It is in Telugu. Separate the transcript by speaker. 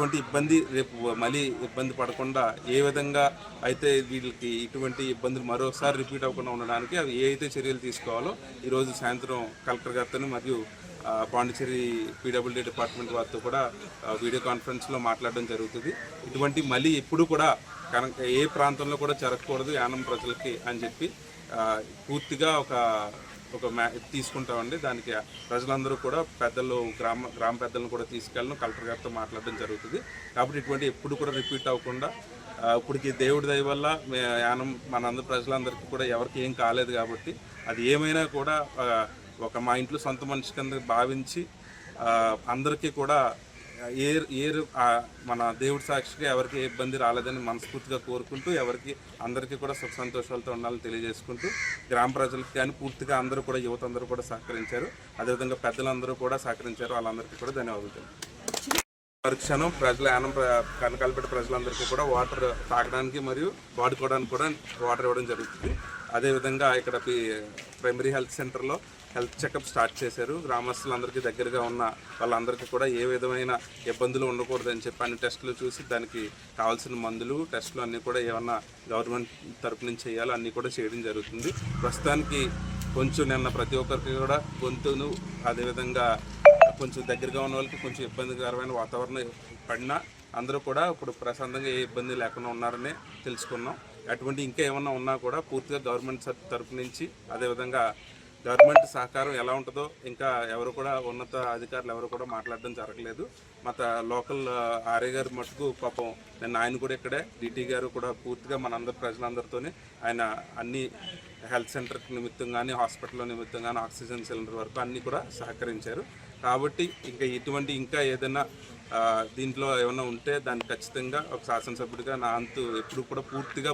Speaker 1: ఇటువంటి ఇబ్బంది రేపు మళ్ళీ ఇబ్బంది పడకుండా ఏ విధంగా అయితే వీళ్ళకి ఇటువంటి ఇబ్బందులు మరోసారి రిపీట్ అవ్వకుండా ఉండడానికి అవి ఏ అయితే చర్యలు తీసుకోవాలో ఈరోజు సాయంత్రం కలెక్టర్ గారితో మరియు పాండిచేరి పాండిచ్చేరి పీడబ్ల్యూడీ డిపార్ట్మెంట్ వారితో కూడా వీడియో కాన్ఫరెన్స్లో మాట్లాడడం జరుగుతుంది. ఇటువంటి మళ్ళీ ఎప్పుడు కూడా కనుక ఏ ప్రాంతంలో కూడా జరగకూడదు యానం ప్రజలకి అని చెప్పి పూర్తిగా ఒక ఒక మ్యా తీసుకుంటామండి. దానికి ప్రజలందరూ కూడా పెద్దలు గ్రామ గ్రామ పెద్దలను కూడా తీసుకెళ్ళను. కలెక్టర్ గారితో మాట్లాడడం జరుగుతుంది. కాబట్టి ఇటువంటి ఎప్పుడు కూడా రిపీట్ అవ్వకుండా ఇప్పటికి దేవుడి దయ వల్ల మే- యానం మనందరి ప్రజలందరికీ కూడా ఎవరికి ఏం కాలేదు కాబట్టి అది ఏమైనా కూడా ఒక మా ఇంట్లో సొంత మనిషి కింద భావించి అందరికీ కూడా ఏ ఏ మన దేవుడి సాక్షిగా ఎవరికి ఏ ఇబ్బంది రాలేదని మనస్ఫూర్తిగా కోరుకుంటూ ఎవరికి అందరికీ కూడా సుఖ సంతోషాలతో ఉండాలని తెలియజేసుకుంటూ గ్రామ ప్రజలకు కానీ పూర్తిగా అందరూ కూడా యువత అందరూ కూడా సహకరించారు. అదేవిధంగా పెద్దలందరూ కూడా సహకరించారు. వాళ్ళందరికీ కూడా ధన్యవాదాలు. పరీక్షను ప్రజల యానం కనకాలపేట ప్రజలందరికీ కూడా వాటర్ తాగడానికి మరియు వాడుకోవడానికి కూడా వాటర్ ఇవ్వడం జరుగుతుంది. అదేవిధంగా ఇక్కడ ప్రైమరీ హెల్త్ సెంటర్లో హెల్త్ చెకప్ స్టార్ట్ చేశారు. గ్రామస్తులందరికీ దగ్గరగా ఉన్న వాళ్ళందరికీ కూడా ఏ విధమైన ఇబ్బందులు ఉండకూడదని చెప్పి అన్ని టెస్టులు చూసి దానికి కావాల్సిన మందులు టెస్టులు అన్నీ కూడా ఏమన్నా గవర్నమెంట్ తరపు నుంచి చేయాలో అన్నీ కూడా చేయడం జరుగుతుంది. ప్రస్తుతానికి కొంచెం నిన్న ప్రతి ఒక్కరికి కూడా గొంతును అదేవిధంగా కొంచెం దగ్గరగా ఉన్న వాళ్ళకి కొంచెం ఇబ్బందికరమైన వాతావరణం పడినా అందరూ కూడా ఇప్పుడు ప్రశాంతంగా ఏ ఇబ్బంది లేకుండా ఉన్నారని తెలుసుకున్నాం. అటువంటి ఇంకా ఏమన్నా ఉన్నా కూడా పూర్తిగా గవర్నమెంట్ స- తరపు నుంచి అదేవిధంగా గవర్నమెంట్ సహకారం ఎలా ఉంటుందో ఇంకా ఎవరు కూడా ఉన్నత అధికారులు ఎవరు కూడా మాట్లాడడం జరగలేదు. మత లోకల్ ఆర్య గారు మటుకు పాపం నిన్న ఆయన కూడా ఇక్కడే డిటి గారు కూడా పూర్తిగా మనందరి ప్రజలందరితోనే ఆయన అన్ని హెల్త్ సెంటర్ నిమిత్తం కానీ హాస్పిటల్ నిమిత్తం కానీ ఆక్సిజన్ సిలిండర్ వరకు అన్నీ కూడా సహకరించారు. కాబట్టి ఇంకా ఇటువంటి ఇంకా ఏదైనా దీంట్లో ఏమైనా ఉంటే దాన్ని ఖచ్చితంగా ఒక శాసనసభ్యుడిగా నా అంతు ఎప్పుడు కూడా పూర్తిగా